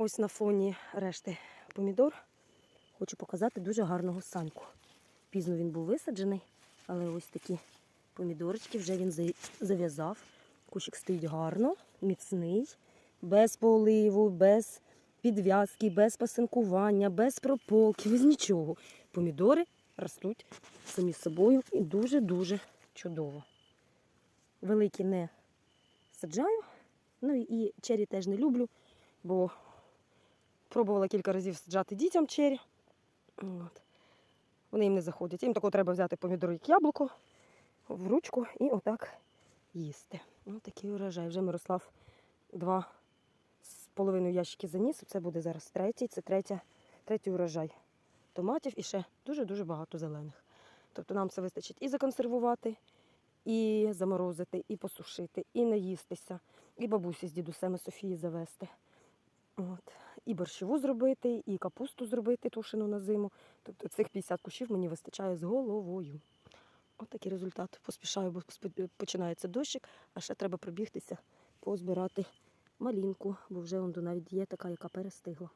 Ось на фоні решти помідор хочу показати дуже гарного саньку. Пізно він був висаджений, але ось такі помідорочки вже він зав'язав. Кущик стоїть гарно, міцний, без поливу, без підв'язки, без пасинкування, без прополки, без нічого. Помідори ростуть самі собою і дуже-дуже чудово. Великі не саджаю. Ну і чері теж не люблю, бо пробувала кілька разів саджати дітям чері. От. Вони їм не заходять. Їм тако треба взяти помідор як яблуко в ручку і отак їсти. Ось такий урожай. Вже Мирослав два з половиною ящики заніс. Це буде зараз третій. Це третя, третій урожай томатів і ще дуже-дуже багато зелених. Тобто нам це вистачить і законсервувати, і заморозити, і посушити, і наїстися, і бабусі з дідусем Софії завести. От. І борщову зробити, і капусту зробити тушену на зиму. Тобто цих 50 кущів мені вистачає з головою. От такий результат. Поспішаю, бо починається дощик, а ще треба пробігтися, позбирати малінку, бо вже он навіть є така, яка перестигла.